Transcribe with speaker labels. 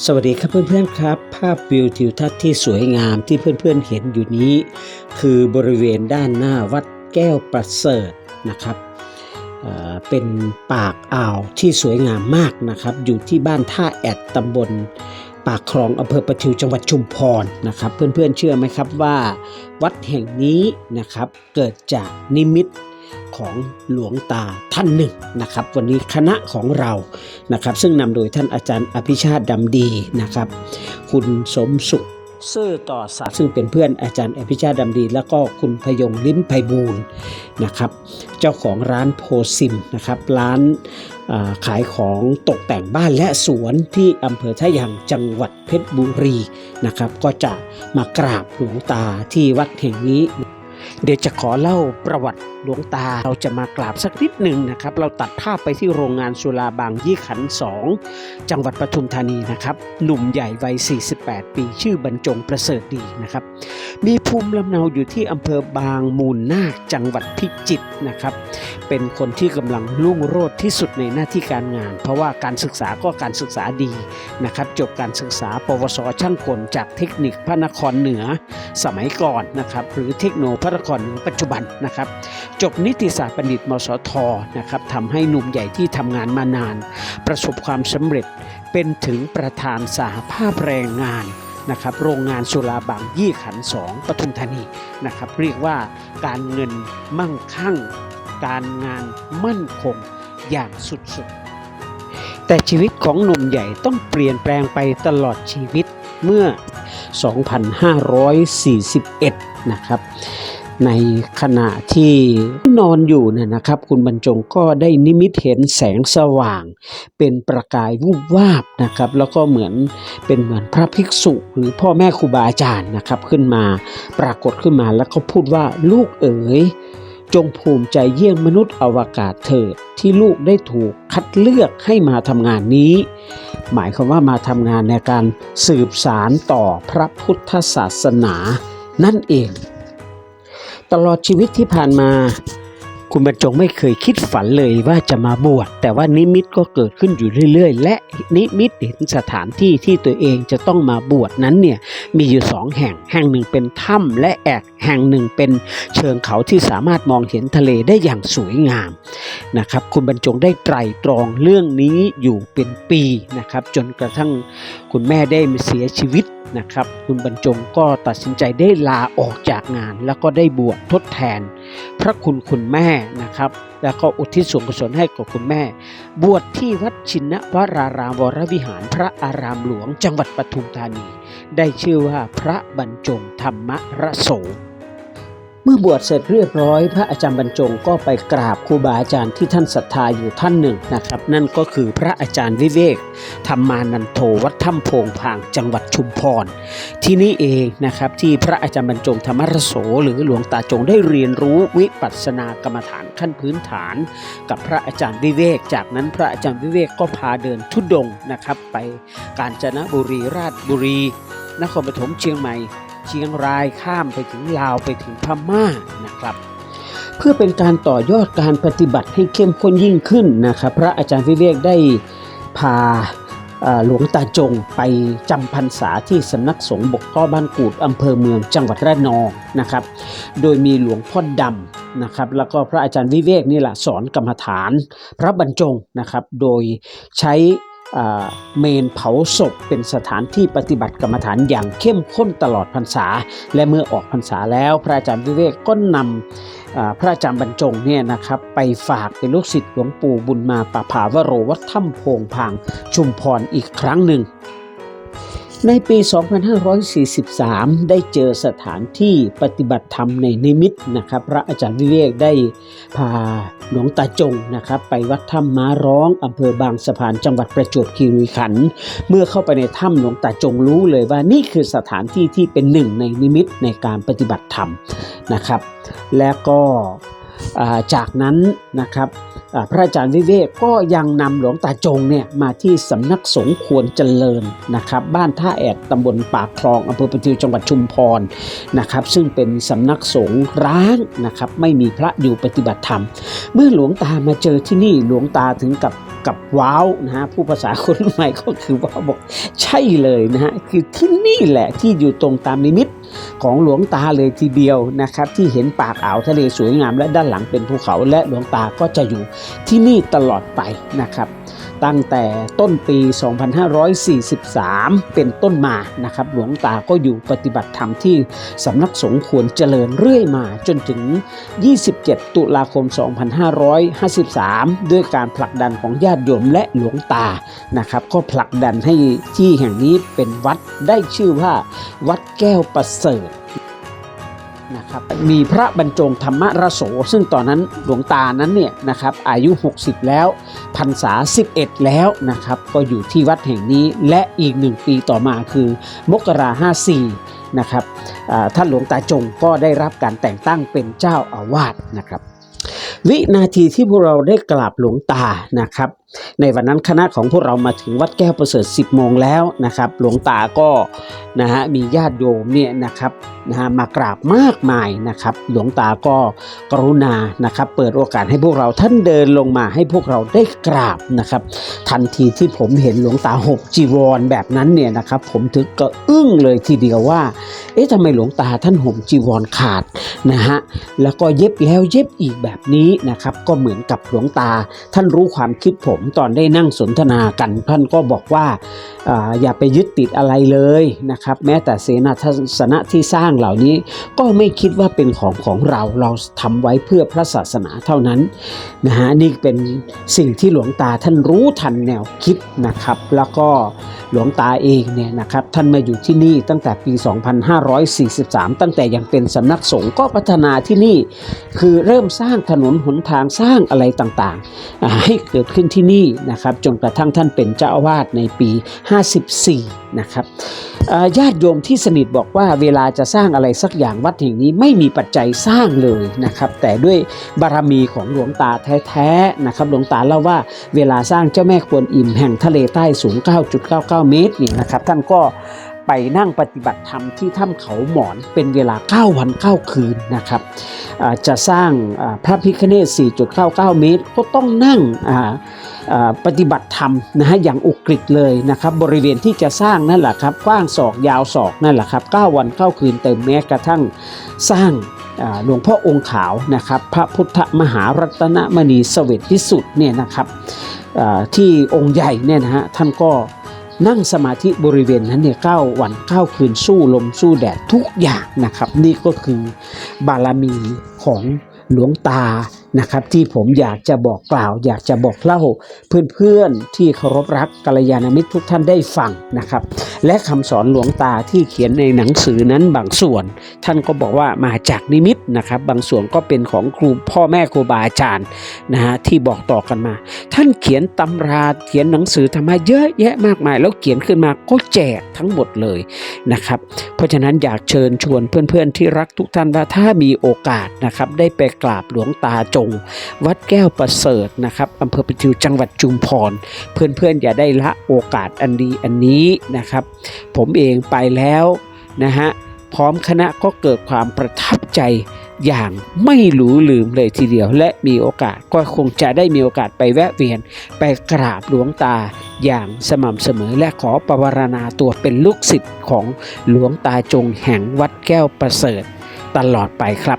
Speaker 1: สวัสดีครับเพื่อนๆครับ ภาพวิวทิวทัศน์ที่สวยงามที่เพื่อนๆเห็นอยู่นี้ คือบริเวณด้านหน้าวัดแก้วประเสริฐนะครับเเป็นปากอ่าวที่สวยงามมากนะครับ อยู่ที่บ้านท่าแอดตำบลปากคลองอำเภอประทิวจังหวัดชุมพรนะครับ เพื่อนๆเชื่อไหมครับว่า วัดแห่งนี้นะครับเกิดจากนิมิต ของหลวงตาท่านหนึ่งนะครับ วันนี้คณะของเรานะครับ ซึ่งนำโดยท่านอาจารย์อภิชาติดำดีนะครับ คุณสมสุขซื่อต่อสัตว์ซึ่งเป็นเพื่อนอาจารย์อภิชาติดำดี แล้วก็คุณพยงลิ้มไพบูลย์นะครับ เจ้าของร้านโพซิมนะครับ ร้านขายของตกแต่งบ้านและสวนที่อำเภอท่ายางจังหวัดเพชรบุรีนะครับ ก็จะมากราบหลวงตาที่วัดแห่งนี้ เดี๋ยวจะขอเล่าประวัติหลวงตาเราจะมากราบสักนิดหนึ่งนะครับ เราตัดภาพไปที่โรงงานสุราบางยี่ขันสองจังหวัดปทุมธานีนะครับ หนุ่มใหญ่วัย 48 ปีชื่อบรรจงประเสริฐดีนะครับ มีภูมิลำเนาอยู่ที่อำเภอบางมูลนาคจังหวัดพิจิตรนะครับ เป็นคนที่กำลังรุ่งโรจน์ที่สุดในหน้าที่การงาน เพราะว่าการศึกษาก็การศึกษาดีนะครับ จบการศึกษา ปวสช่างกลจากเทคนิคพระนครเหนือสมัยก่อนนะครับ หรือเทคโนพระนครปัจจุบันนะครับ จบนิติศาสตร์บัณฑิตมสทนะครับทำให้หนุ่มใหญ่ที่ทำงานมานาน ประสบความสำเร็จเป็นถึงประธานสหภาพแรงงานนะครับโรงงานสุราบางยี่ขันสองปทุมธานีนะครับ เรียกว่าการเงินมั่งคั่ง การงานมั่นคงอย่างสุดๆ แต่ชีวิตของหนุ่มใหญ่ต้องเปลี่ยนแปลงไปตลอดชีวิตเมื่อ 2541 นะครับ ในขณะที่นอนอยู่เนี่ยนะครับ คุณบรรจงก็ได้นิมิตเห็นแสงสว่าง เป็นประกายวูบวาบนะครับ แล้วก็เหมือนเป็นเหมือนพระภิกษุ หรือพ่อแม่ครูบาอาจารย์นะครับขึ้นมาปรากฏขึ้นมาแล้วก็พูดว่าลูกเอ๋ยจงภูมิใจเยี่ยงมนุษย์อวกาศเถิดที่ลูกได้ถูกคัดเลือกให้มาทำงานนี้ หมายความว่ามาทำงานในการสืบสารต่อพระพุทธศาสนานั่นเอง ตลอดชีวิตที่ผ่านมา คุณบรรจงไม่เคยคิดฝันเลยว่าจะมาบวชแต่ว่านิมิตก็เกิดขึ้นอยู่เรื่อย ๆ และนิมิตเห็นสถานที่ที่ตัวเองจะต้องมาบวชนั้นเนี่ยมีอยู่สองแห่ง แห่งหนึ่งเป็นถ้ำและแอกแห่งหนึ่งเป็นเชิงเขาที่สามารถมองเห็นทะเลได้อย่างสวยงามนะครับคุณบรรจงได้ไตรตรองเรื่องนี้อยู่เป็นปีนะครับ จนกระทั่งคุณแม่ได้เสียชีวิต นะครับ คุณบรรจงก็ตัดสินใจได้ลาออกจากงาน แล้วก็ได้บวชทดแทน พระคุณคุณแม่นะครับ แล้วก็อุทิศส่วนกุศลให้กับคุณแม่ บวชที่วัดชินวรารามวรวิหารพระอารามหลวงจังหวัดปทุมธานี ได้ชื่อว่าพระบรรจงธรรมระโส เมื่อบวชเสร็จเรียบร้อย พระอาจารย์บรรจงก็ไปกราบครูบาอาจารย์ที่ท่านศรัทธาอยู่ท่านหนึ่งนะครับ นั่นก็คือพระอาจารย์วิเวกธรรมานันโทวัดถ้ำโพงพางจังหวัดชุมพร ที่นี่เองนะครับที่พระอาจารย์บรรจงธรรมรโส หรือหลวงตาจงได้เรียนรู้วิปัสสนากรรมฐานขั้นพื้นฐาน กับพระอาจารย์วิเวก จากนั้นพระอาจารย์วิเวกก็พาเดินทุดงนะครับ ไปกาญจนบุรีราชบุรี นครปฐมเชียงใหม่ เชียงรายข้ามไปถึงลาวไปถึงพม่านะครับ เพื่อเป็นการต่อยอดการปฏิบัติให้เข้มข้นยิ่งขึ้นนะครับ พระอาจารย์วิเวกได้พาหลวงตาจงไปจำพรรษาที่สำนักสงฆ์บกก้อบ้านกูดอำเภอเมืองจังหวัดระนองนะครับ โดยมีหลวงพ่อดำนะครับ แล้วก็พระอาจารย์วิเวกนี่แหละสอนกรรมฐาน พระบรรจงนะครับ โดยใช้ เมนเผาศพเป็นสถานที่ปฏิบัติกรรมฐานอย่างเข้มข้นตลอดพรรษา และเมื่อออกพรรษาแล้วพระอาจารย์วิเวกก็นำพระอาจารย์บรรจงเนี่ยนะครับไปฝากเป็นลูกศิษย์หลวงปู่บุญมาปะผาวโรวัดถ้ำโพงพางชุมพรอีกครั้งหนึ่ง ในปี 2543 ได้เจอสถานที่ปฏิบัติธรรมในนิมิตนะครับ พระอาจารย์วิเวกได้พาหลวงตาจงนะครับ ไปวัดถ้ำม้าร้องอำเภอบางสะพานจังหวัดประจวบคีรีขันธ์เมื่อเข้าไปในถ้ำหลวงตาจงรู้เลยว่านี่คือสถานที่ที่เป็นหนึ่งในนิมิตในการปฏิบัติธรรมนะครับ และก็จากนั้นนะครับ พระอาจารย์วิเวกก็ยังนำหลวงตาจงเนี่ยมาที่สำนักสงฆ์ควรเจริญนะครับบ้านท่าแอดตำบลปากคลองอำเภอประทิวจังหวัดชุมพรนะครับซึ่งเป็นสำนักสงฆ์ร้างนะครับไม่มีพระอยู่ปฏิบัติธรรม เมื่อหลวงตามาเจอที่นี่หลวงตาถึงกับกับว้าวนะฮะผู้ภาษาคนใหม่ก็คือว้าวบอกใช่เลยนะฮะคือที่นี่แหละที่อยู่ตรงตามนิมิตของหลวงตาเลยทีเดียวนะครับ ที่เห็นปากอ่าวทะเลสวยงาม และด้านหลังเป็นภูเขาและหลวงตาก็จะอยู่ที่นี่ตลอดไปนะครับ ตั้งแต่ต้นปี 2543 เป็นต้นมานะครับ หลวงตาก็อยู่ปฏิบัติธรรมที่สำนักสงฆ์ควรเจริญเรื่อยมาจนถึง 27 ตุลาคม 2553 ด้วยการผลักดันของญาติโยมและหลวงตานะครับก็ผลักดันให้ที่แห่งนี้เป็นวัดได้ชื่อว่าวัดแก้วประสเสริฐนะครับมีพระบรรจงธรรมระโส ซึ่งตอนนั้นหลวงตานั้นเนี่ยนะครับอายุ 60 แล้วพรรษา 11 แล้วนะครับก็อยู่ที่วัดแห่งนี้และอีกหนึ่งปีต่อมาคือ มกรา54นะครับท่านหลวงตาจงก็ได้รับการแต่งตั้งเป็นเจ้าอาวาสนะครับ วินาทีที่พวกเราได้กราบหลวงตานะครับ ในวันนั้นคณะของพวกเรามาถึงวัดแก้วประเสริฐ 10 โมงแล้วนะครับ หลวงตาก็นะฮะมีญาติโยมเนี่ยนะครับนะฮะมากราบมากมายนะครับ หลวงตาก็กรุณานะครับ เปิดโอกาสให้พวกเราท่านเดินลงมาให้พวกเราได้กราบนะครับ ทันทีที่ผมเห็นหลวงตาหกจีวรแบบนั้นเนี่ยนะครับ ผมถึงก็อึ้งเลยทีเดียวว่า เอ๊ะทำไมหลวงตาท่านห่มจีวรขาดนะฮะแล้วก็เย็บแล้วเย็บอีกแบบนี้นะครับ ก็เหมือนกับหลวงตาท่านรู้ความคิดผมตอนได้นั่งสนทนากันท่านก็บอกว่าออย่าไปยึดติดอะไรเลยนะครับ แม้แต่เสนาสนะที่สร้างเหล่านี้ ก็ไม่คิดว่าเป็นของของเราเราทำไว้เพื่อพระศาสนาเท่านั้นนะฮะนี่เป็นสิ่งที่หลวงตาท่านรู้ทันแนวคิดนะครับ แล้วก็หลวงตาเองเนี่ยนะครับท่านมาอยู่ที่นี่ตั้งแต่ปี 2543 ตั้งแต่ยังเป็นสำนักสงฆ์ก็พัฒนาที่นี่ คือเริ่มสร้างถนนหนทางสร้างอะไรต่างๆ ให้เกิดขึ้นที่นี่นะครับจนกระทั่งท่านเป็นเจ้าอาวาสในปี 54 นะครับญาติโยมที่สนิทบอกว่าเวลาจะสร้างอะไรสักอย่างวัดแห่งนี้ไม่มีปัจจัยสร้างเลยนะครับ แต่ด้วยบารมีของหลวงตาแท้ๆนะครับหลวงตาเล่าว่าเวลาสร้างเจ้าแม่กวนอิมแห่งทะเลใต้สูง 9.99 เมตรนี่นะครับ ท่านก็ไปนั่งปฏิบัติธรรมที่ถ้ำเขาหมอนเป็นเวลา 9 วัน 9 คืนนะครับจะสร้างพระพิคเนศ4.99 เมตร ก็ต้องนั่งอ่า ปฏิบัติธรรมนะฮะอย่างอุกฤษเลยนะครับบริเวณที่จะสร้างนั่นแหละครับกว้างศอกยาวศอกนั่นแหละครับ9วัน9คืนเต็มแม้กระทั่งสร้างหลวงพ่อองค์ขาวนะครับพระพุทธมหารัตนมณีเสวตวิสุทธ์เนี่ยนะครับที่องค์ใหญ่เนี่ยนะฮะท่านก็นั่งสมาธิบริเวณนั้นเนี่ยเก้าวันเก้าคืนสู้ลมสู้แดดทุกอย่างนะครับ นี่ก็คือบารมีของหลวงตา นะครับ ที่ผมอยากจะบอกกล่าว อยากจะบอกเล่าเพื่อนๆที่เคารพรักกัลยาณมิตรทุกท่านได้ฟังนะครับ และคำสอนหลวงตาที่เขียนในหนังสือนั้นบางส่วน ท่านก็บอกว่ามาจากนิมิตนะครับ บางส่วนก็เป็นของครูพ่อแม่ครูบาอาจารย์นะฮะที่บอกต่อกันมา ท่านเขียนตำราเขียนหนังสือธรรมะเยอะแยะมากมาย แล้วเขียนขึ้นมาก็แจกทั้งหมดเลยนะครับ เพราะฉะนั้นอยากเชิญชวนเพื่อนๆที่รักทุกท่านว่าถ้ามีโอกาสนะครับได้ไปกราบหลวงตาจง วัดแก้วประเสริฐนะครับอำเภอปิทิวจังหวัดจุมพร เพื่อนๆ อย่าได้ละโอกาสอันดีอันนี้นะครับ ผมเองไปแล้วนะฮะพร้อมคณะก็เกิดความประทับใจอย่างไม่หลูลืมเลยทีเดียว และมีโอกาสก็คงจะได้มีโอกาสไปแวะเวียน ไปกราบหลวงตาอย่างสม่ำเสมอและขอปวารณาตัวเป็นลูกศิษย์ของหลวงตาจงแห่งวัดแก้วประเสริฐตลอดไปครับ